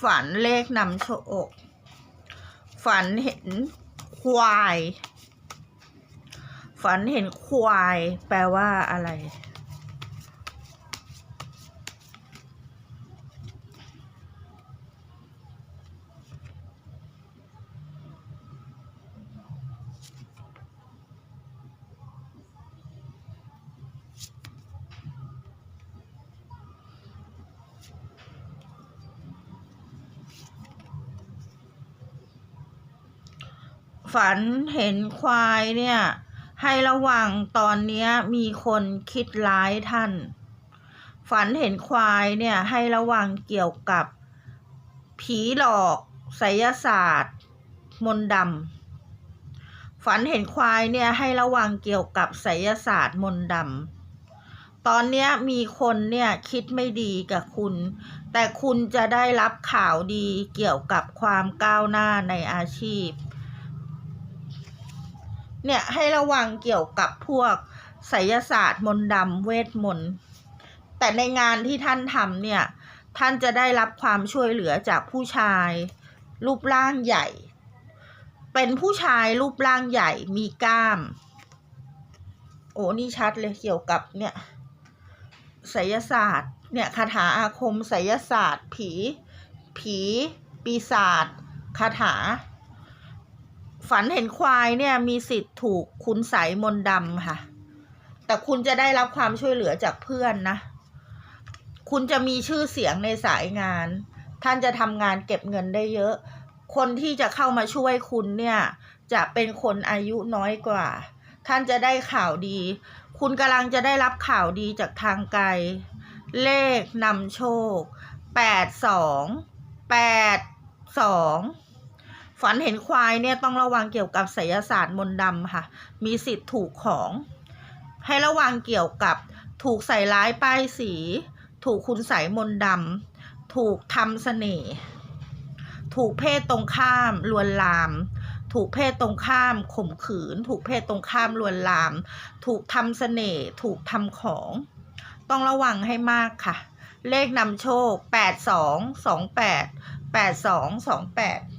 ฝันเลขนำโชค ฝันเห็นควาย ฝันเห็นควาย แปลว่าอะไร ฝันเห็นควายเนี่ย ให้ระวังตอนนี้มีคนคิดร้ายท่าน ฝันเห็นควายเนี่ยให้ระวังเกี่ยวกับ ผีหลอกไสยศาสตร์ มนต์ดำฝันเห็นควายเนี่ยให้ระวังเกี่ยวกับไสยศาสตร์มนต์ดำตอนนี้มีคนเนี่ยคิดไม่ดีกับคุณ แต่คุณจะได้รับข่าวดีเกี่ยวกับความก้าวหน้าในอาชีพ เนี่ยให้ระวังเกี่ยวกับพวกไสยศาสตร์มนต์ดำเวทมนต์แต่ในงานที่ท่านทำเนี่ย ท่านจะได้รับความช่วยเหลือจากผู้ชาย รูปร่างใหญ่ เป็นผู้ชายรูปร่างใหญ่มีกล้าม โอ้นี่ชัดเลยเกี่ยวกับเนี่ยไสยศาสตร์เนี่ยคาถาอาคมไสยศาสตร์ ผี ผี ปีศาจคาถา ฝันเห็นควายเนี่ยมีสิทธิ์ถูกคุณใสยมนดำค่ะ แต่คุณจะได้รับความช่วยเหลือจากเพื่อนนะ คุณจะมีชื่อเสียงในสายงาน ท่านจะทำงานเก็บเงินได้เยอะ คนที่จะเข้ามาช่วยคุณเนี่ย จะเป็นคนอายุน้อยกว่า ท่านจะได้ข่าวดี คุณกำลังจะได้รับข่าวดีจากทางไกล เลขนำโชคแปดสองแปดสอง ฝันเห็นควายเนี่ยต้องระวังเกี่ยวกับไสยศาสตร์มนต์ดำค่ะ มีสิทธิ์ถูกของ ให้ระวังเกี่ยวกับถูกใส่ร้ายป้ายสี ถูกคุณใส่มนต์ดำถูกทำเสน่ห์ถูกเพศตรงข้ามลวนลาม ถูกเพศตรงข้ามข่มขืน ถูกเพศตรงข้ามลวนลาม ถูกทำเสน่ห์ถูกทำของ ต้องระวังให้มากค่ะ เลขนำโชค 8 2 2 8 8 2 2 8